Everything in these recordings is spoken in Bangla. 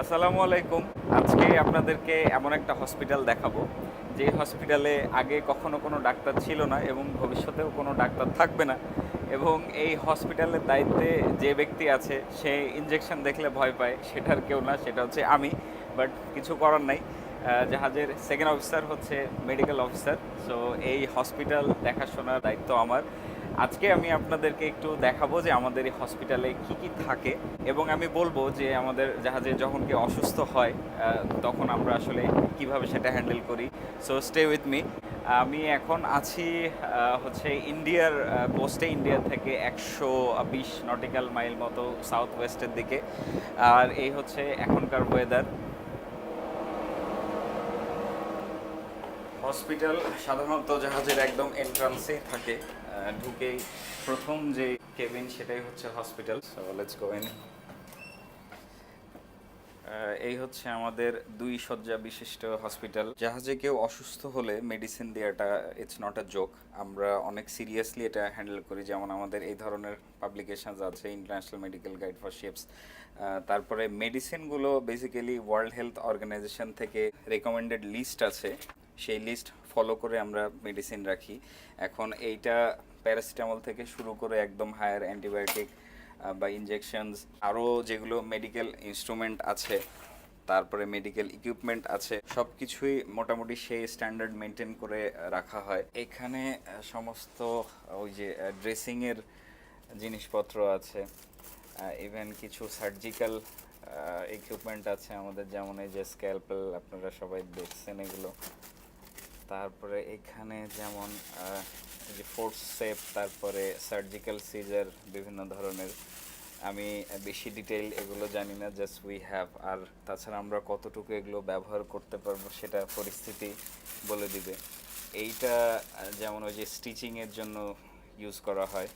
আসসালামু আলাইকুম। আজকে আপনাদেরকে এমন একটা হসপিটাল দেখাবো। যে হসপিটালে আগে কখনো কোনো ডাক্তার ছিল না এবং ভবিষ্যতেও কোনো ডাক্তার থাকবে না। এবং এই হসপিটালের দায়িত্বে যে ব্যক্তি আছে, সে ইনজেকশন দেখলে ভয় পায়, সেটার কেউ না, সেটা হচ্ছে আমি। বাট কিছু করার নাই। জাহাজের সেকেন্ড অফিসার হচ্ছে মেডিকেল অফিসার সো এই হসপিটাল দেখাশোনার দায়িত্ব আমার। আজকে আমি আপনাদেরকে একটু দেখাবো যে আমাদের এই হসপিটালে কি কি থাকে এবং আমি বলব যে আমাদের জাহাজে যখন কেউ অসুস্থ হয় তখন আমরা আসলে কীভাবে সেটা হ্যান্ডেল করি। সো স্টে উইথ মি আমি এখন আছি হচ্ছে ইন্ডিয়ার কোস্টে ইন্ডিয়া থেকে একশো বিশ নটিক্যাল মাইল মতো সাউথ ওয়েস্টের দিকে। আর এই হচ্ছে এখনকার ওয়েদার হসপিটাল সাধারণত জাহাজের একদম এন্ট্রান্সেই থাকে। ঢুকেই প্রথম যে কেবিন সেটাই হচ্ছে হসপিটাল সো এই হচ্ছে আমাদের দুই শয্যা বিশিষ্ট হসপিটাল জাহাজে কেউ অসুস্থ হলে মেডিসিন দেওয়াটা ইটস নট আ জোক আমরা অনেক সিরিয়াসলি এটা হ্যান্ডেল করি, যেমন আমাদের এই ধরনের পাবলিকেশনস আছে International Medical Guide for Ships তারপরে মেডিসিনগুলো বেসিক্যালি ওয়ার্ল্ড হেলথ অর্গানাইজেশন থেকে রেকমেন্ডেড লিস্ট আছে। সেই লিস্ট ফলো করে আমরা মেডিসিন রাখি। এখন এইটা প্যারাসিটামল থেকে শুরু করে একদম হায়ার অ্যান্টিবায়োটিক বা ইনজেকশনস আরও যেগুলো মেডিকেল ইনস্ট্রুমেন্ট আছে, তারপরে মেডিকেল ইকুইপমেন্ট আছে সব কিছুই মোটামুটি সেই স্ট্যান্ডার্ড মেনটেন করে রাখা হয়। এখানে সমস্ত ওই যে ড্রেসিংয়ের জিনিসপত্র আছে ইভেন কিছু সার্জিক্যাল ইকুইপমেন্ট আছে আমাদের, যেমন এই যে স্ক্যালপেল আপনারা সবাই দেখছেন এগুলো। তারপরে এখানে যেমন যে ফোর্স সেপ তারপরে সার্জিক্যাল সিজার বিভিন্ন ধরনের। আমি বেশি ডিটেইল এগুলো জানি না জাস্ট উই হ্যাভ আর তাছাড়া আমরা কতটুকু এগুলো ব্যবহার করতে পারব সেটা পরিস্থিতি বলে দিবে। এইটা যেমন ওই যে স্টিচিংয়ের জন্য ইউজ করা হয়,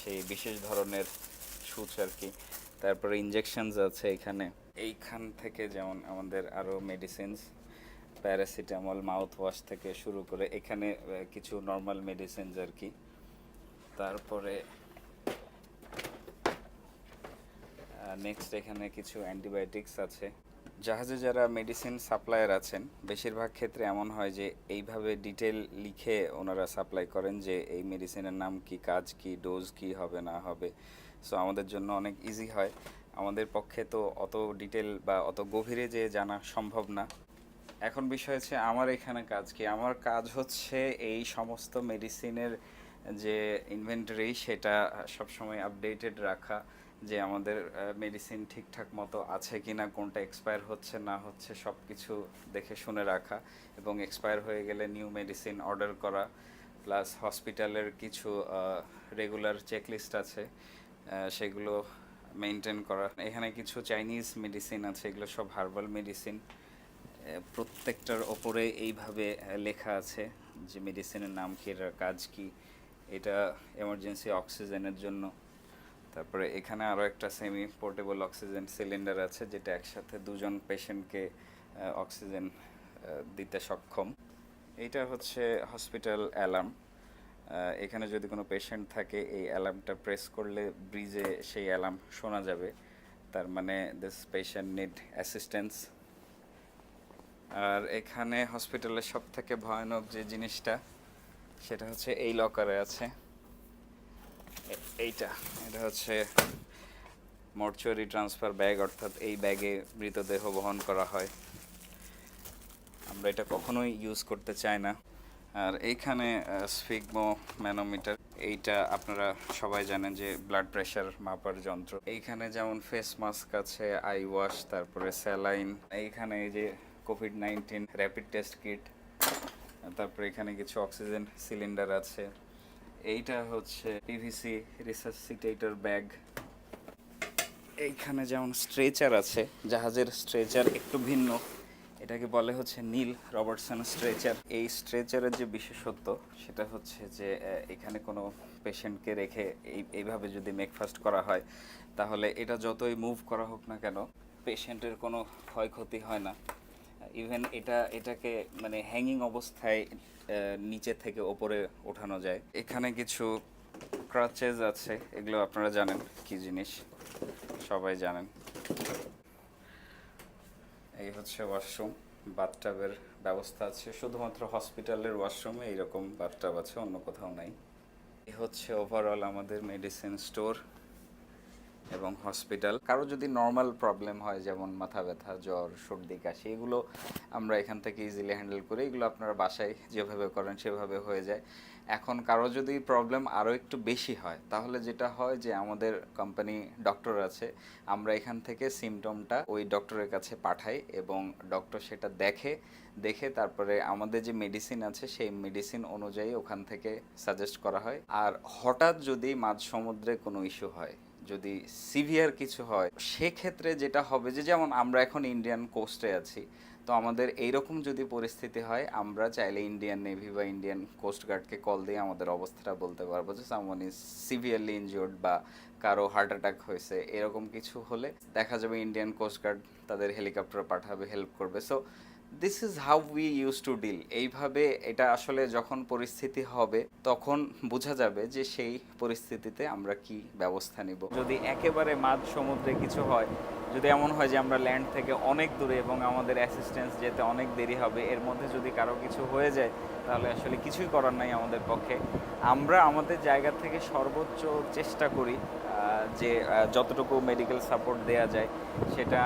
সেই বিশেষ ধরনের সুচ আর কি। তারপরে ইনজেকশনস আছে এখানে। এইখান থেকে যেমন আমাদের আরও মেডিসিনস প্যারাসিটামল মাউথ ওয়াশ থেকে শুরু করে এখানে কিছু নর্মাল মেডিসিন আর কি। তারপরে নেক্সট এখানে কিছু অ্যান্টিবায়োটিক্স আছে। জাহাজে যারা মেডিসিন সাপ্লায়ার আছেন, বেশিরভাগ ক্ষেত্রে এমন হয় যে এইভাবে ডিটেল লিখে ওনারা সাপ্লাই করেন যে এই মেডিসিনের নাম কি, কাজ কি ডোজ কি হবে, না হবে। সো আমাদের জন্য অনেক ইজি হয়। আমাদের পক্ষে তো অত ডিটেল বা অত গভীরে যে জানা সম্ভব না। এখন বিষয় হচ্ছে আমার এখানে কাজ কি? আমার কাজ হচ্ছে এই সমস্ত মেডিসিনের যে ইনভেন্টরি সেটা সবসময় আপডেটেড রাখা, যে আমাদের মেডিসিন ঠিকঠাক মতো আছে কি না কোনটা এক্সপায়ার হচ্ছে, না হচ্ছে সব কিছু দেখে শুনে রাখা এবং এক্সপায়ার হয়ে গেলে নিউ মেডিসিন অর্ডার করা প্লাস হসপিটালের কিছু রেগুলার চেকলিস্ট আছে সেগুলো মেনটেন করা। এখানে কিছু চাইনিজ মেডিসিন আছে, এগুলো সব হার্বাল মেডিসিন প্রত্যেকটার ওপরে এইভাবে লেখা আছে যে মেডিসিনের নাম কি, এটার কাজ কি, এটা এমার্জেন্সি অক্সিজেনের জন্য। তারপরে এখানে আরও একটা সেমি পোর্টেবল অক্সিজেন সিলিন্ডার আছে, যেটা একসাথে দুজন পেশেন্টকে অক্সিজেন দিতে সক্ষম। এইটা হচ্ছে হসপিটাল অ্যালার্ম এখানে যদি কোনো পেশেন্ট থাকে, এই অ্যালার্মটা প্রেস করলে ব্রিজে সেই অ্যালার্ম শোনা যাবে। তার মানে দিস পেশেন্ট নিড অ্যাসিস্ট্যান্স আর এখানে হসপিটালের সব থেকে ভয়ানক যে জিনিসটা, সেটা হচ্ছে এই লকারে আছে। এইটা, এটা হচ্ছে মর্চুয়ারি ট্রান্সফার ব্যাগ অর্থাৎ এই ব্যাগে মৃতদেহ বহন করা হয়। আমরা এটা কখনোই ইউজ করতে চাই না। আর এইখানে স্ফিগমো ম্যানোমিটার এইটা আপনারা সবাই জানেন যে ব্লাড প্রেশার মাপার যন্ত্র। এইখানে যেমন ফেস মাস্ক আছে আই ওয়াশ তারপরে স্যালাইন এইখানে এই যে COVID nineteen rapid test kit তারপরে এখানে কিছু অক্সিজেন সিলিন্ডার আছে। এইটা হচ্ছে পিভিসি রিসাসিটেটর ব্যাগ এইখানে যেমন স্ট্রেচার আছে, জাহাজের স্ট্রেচার একটু ভিন্ন। এটাকে বলে হচ্ছে নীল রবার্টসন স্ট্রেচার এই স্ট্রেচারের যে বিশেষত্ব, সেটা হচ্ছে যে এখানে কোনো পেশেন্টকে রেখে এই, এইভাবে যদি মেকফাস্ট করা হয়, তাহলে এটা যতই মুভ করা হোক না কেন পেশেন্টের কোনো ক্ষয়ক্ষতি হয় না। ইভেন এটা, এটাকে মানে হ্যাঙ্গিং অবস্থায় নিচে থেকে ওপরে ওঠানো যায়। এখানে কিছু ক্রাচেস আছে, এগুলো আপনারা জানেন কি জিনিস? সবাই জানেন। এই হচ্ছে ওয়াশরুম বাথটাবের ব্যবস্থা আছে। শুধুমাত্র হসপিটালের ওয়াশরুমে এইরকম বাথটাব আছে, অন্য কোথাও নাই। এই হচ্ছে ওভারঅল আমাদের মেডিসিন স্টোর এবং হসপিটাল কারও যদি নর্মাল প্রবলেম হয়, যেমন মাথা ব্যথা, জ্বর, সর্দি, কাশি, এগুলো আমরা এখান থেকে ইজিলি হ্যান্ডেল করি এগুলো আপনারা বাসায় যেভাবে করেন সেভাবে হয়ে যায়। এখন কারও যদি প্রবলেম আরও একটু বেশি হয়, তাহলে যেটা হয় যে আমাদের কোম্পানি ডক্টর আছে, আমরা এখান থেকে সিমটমটা ওই ডক্টরের কাছে পাঠাই এবং ডক্টর সেটা দেখে দেখে তারপরে আমাদের যে মেডিসিন আছে সেই মেডিসিন অনুযায়ী ওখান থেকে সাজেস্ট করা হয়। আর হঠাৎ যদি মাঝ সমুদ্রে কোনো ইস্যু হয় যদি সিভিয়ার কিছু হয়, সেক্ষেত্রে যেটা হবে যে, যেমন আমরা এখন ইন্ডিয়ান কোস্টে আছি, তো আমাদের এইরকম যদি পরিস্থিতি হয়, আমরা চাইলে ইন্ডিয়ান নেভি বা ইন্ডিয়ান কোস্ট গার্ডকে কল দিয়ে আমাদের অবস্থাটা বলতে পারব যে সামওয়ান ইজ সিভিয়ারলি ইনজিওর্ড বা কারও হার্ট অ্যাটাক হয়েছে, এরকম কিছু হলে দেখা যাবে ইন্ডিয়ান কোস্ট গার্ড তাদের হেলিকপ্টার পাঠাবে হেল্প করবে। So this is how we use to deal এইভাবে এটা আসলে যখন পরিস্থিতি হবে, তখন বোঝা যাবে যে সেই পরিস্থিতিতে আমরা কি ব্যবস্থা নিব। যদি একেবারে মাঝ সমুদ্রে কিছু হয়, যদি এমন হয় যে আমরা ল্যান্ড থেকে অনেক দূরে এবং আমাদের অ্যাসিস্ট্যান্স যেতে অনেক দেরি হবে, এর মধ্যে যদি কারও কিছু হয়ে যায়, তাহলে আসলে কিছুই করার নাই আমাদের পক্ষে। আমরা আমাদের জায়গা থেকে সর্বোচ্চ চেষ্টা করি যে যতটুকু মেডিকেল সাপোর্ট দেয়া যায়, সেটা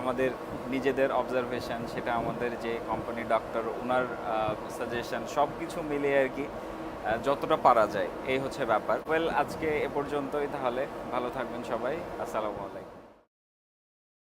আমাদের নিজেদের অবজারভেশন সেটা আমাদের যে কোম্পানি ডক্টর ওনার সাজেশন সব কিছু মিলিয়ে আর কি যতটা পারা যায়, এই হচ্ছে ব্যাপার। ওয়েল আজকে এ পর্যন্তই, তাহলে ভালো থাকবেন সবাই। আসসালামু আলাইকুম।